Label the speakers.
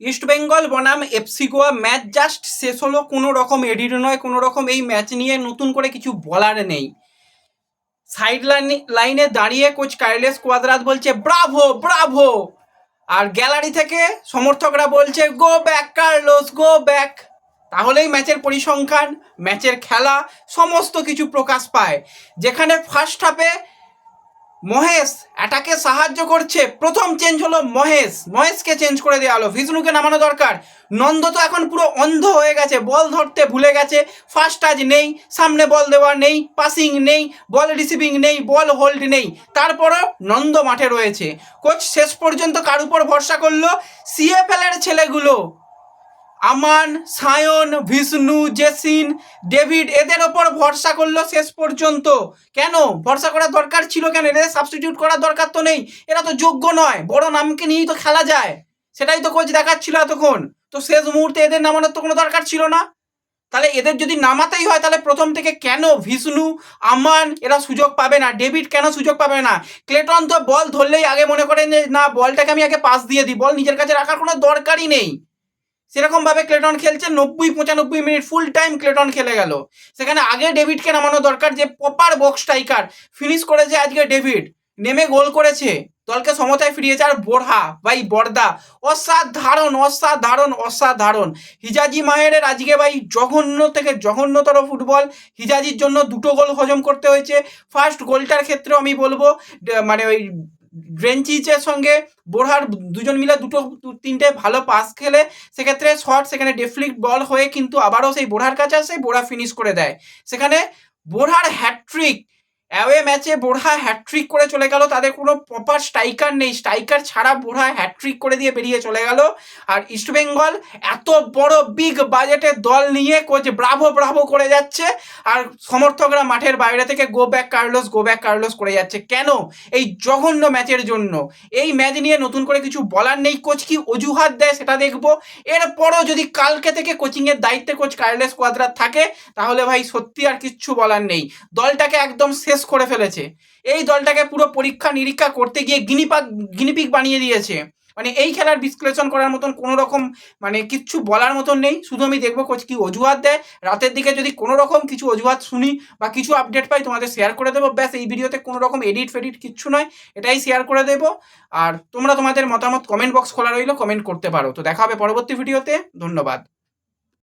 Speaker 1: East Bengal বনাম FC Goa match just শেষ হলো, কোনো রকম এডিট নয়, কোনো রকম এই ম্যাচ নিয়ে নতুন করে কিছু বলার নেই। সাইড লাইনে লাইনে দাঁড়িয়ে কোচ কাইলেস কোয়াদ্রাত বলছে, ব্রাভো ব্রাভো! আর গ্যালারি থেকে সমর্থকরা বলছে, go back, Carlos, go back! তাহলেই ম্যাচের পরিসংখ্যান, ম্যাচের খেলা, সমস্ত কিছু প্রকাশ পায়। যেখানে ফার্স্ট হাফে মহেশ অ্যাটাকে সাহায্য করছে। প্রথম চেঞ্জ হলো মহেশ। মহেশকে চেঞ্জ করে দেওয়া হলো। ভিষ্ণুকে নামানো দরকার। নন্দ তো এখন পুরো অন্ধ হয়ে গেছে। বল ধরতে ভুলে গেছে। ফার্স্ট টাচ নেই, সামনে বল দেওয়া নেই পাসিং নেই, বল রিসিভিং নেই, বল হোল্ড নেই। তারপরও নন্দ মাঠে রয়েছে। কোচ শেষ পর্যন্ত কার উপর ভরসা করল? সিএফএল এর ছেলেগুলো। আমান, সায়ন বিষ্ণু জেসিন, ডেভিড এদের ওপর ভরসা করল শেষ পর্যন্ত। কেন? ভরসা করার দরকার ছিল কেন? এদের সাবস্টিটিউট করার দরকার তো নেই। এরা তো যোগ্য নয়। বড় নামকে নিয়েই তো খেলা যায়। সেটাই তো কোচ দেখাচ্ছিল এতক্ষণ। তো শেষ মুহূর্তে এদের নামানোর তো কোনো দরকার ছিল না। তাহলে এদের যদি নামাতেই হয়, তাহলে প্রথম থেকে কেন ভিষ্ণু, আমান এরা সুযোগ পাবে না? ডেভিড কেন সুযোগ পাবে না? ক্লেটন তো বল ধরলেই আগে মনে করেন যে, না, বলটাকে আমি আগে পাস দিয়ে দিই। বল নিজের কাছে রাখার কোনো দরকারই নেই। সেরকম ভাবে ক্লেটন খেলছে, নব্বই পঁচানব্বই মিনিট ফুল টাইম ক্লেটন খেলে গেল। সেখানে আগে ডেভিডকে নামানো দরকার যে প্রপার বক্স স্ট্রাইকার ফিনিশ করেছে আজকে ডেভিড, নেমে গোল করেছে, দলকে সমতায় ফিরিয়েছে, আর বোরহা, ভাই বর্দা, অসাধারণ অসাধারণ অসাধারণ। হিজাজি মাহেরের আজকে ভাই জঘন্য থেকে জঘন্যতর ফুটবল। হিজাজির জন্য দুটো গোল হজম করতে হয়েছে। ফার্স্ট গোলটার ক্ষেত্রেও আমি বলব মানে ওই ড্রেঞ্চিচের সঙ্গে বোরহার দুজন মিলে দুটো তিনটে ভালো পাস খেলে, সেক্ষেত্রে শর্ট সেখানে ডেফ্লিক্ট বল হয়ে কিন্তু আবারও সেই বোরহার কাছে আসে বোরা ফিনিশ করে দেয়। সেখানে বোরহার হ্যাট্রিক অ্যাওয়ে ম্যাচে বোরহা হ্যাট্রিক করে চলে গেল। তাদের কোনো প্রপার স্ট্রাইকার নেই। স্ট্রাইকার ছাড়া বোরহা হ্যাট্রিক করে দিয়ে বেরিয়ে চলে গেল। আর ইস্টবেঙ্গল এত বড় বিগ বাজেটের দল নিয়ে কোচ ব্রাভো ব্রাভো করে যাচ্ছে। আর সমর্থকরা মাঠের বাইরে থেকে go back Carlos go back Carlos করে যাচ্ছে। কেন? এই জঘন্য ম্যাচের জন্য। এই ম্যাচ নিয়ে নতুন করে কিছু বলার নেই। কোচ কি অজুহাত দেয় সেটা দেখব। এরপরও যদি কালকে থেকে কোচিংয়ের দায়িত্বে কোচ কার্লেস কোয়াদ্রাত থাকে, তাহলে ভাই সত্যি আর কিচ্ছু বলার নেই। দলটাকে একদম শেষ করে ফেলেছে। এই দলটাকে পুরো পরীক্ষা নিরীক্ষা করতে গিয়ে গিনিপাক গিনিপিক বানিয়ে দিয়েছে। মানে এই খেলার বিশ্লেষণ করার মতন কোনো রকম মানে কিচ্ছু বলার মতন নেই। শুধু আমি দেখব কোচ কি অজুহাত দেয়। রাতের দিকে যদি কোনো রকম কিছু অজুহাত শুনি বা কিছু আপডেট পাই, তোমাদের শেয়ার করে দেবো। ব্যাস, এই ভিডিওতে কোনো রকম এডিট ফেডিট কিচ্ছু নয়। এটাই শেয়ার করে দেবো। আর তোমরা তোমাদের মতামত কমেন্ট বক্স খোলা রইল। কমেন্ট করতে পারো। তো দেখা হবে পরবর্তী ভিডিওতে ধন্যবাদ।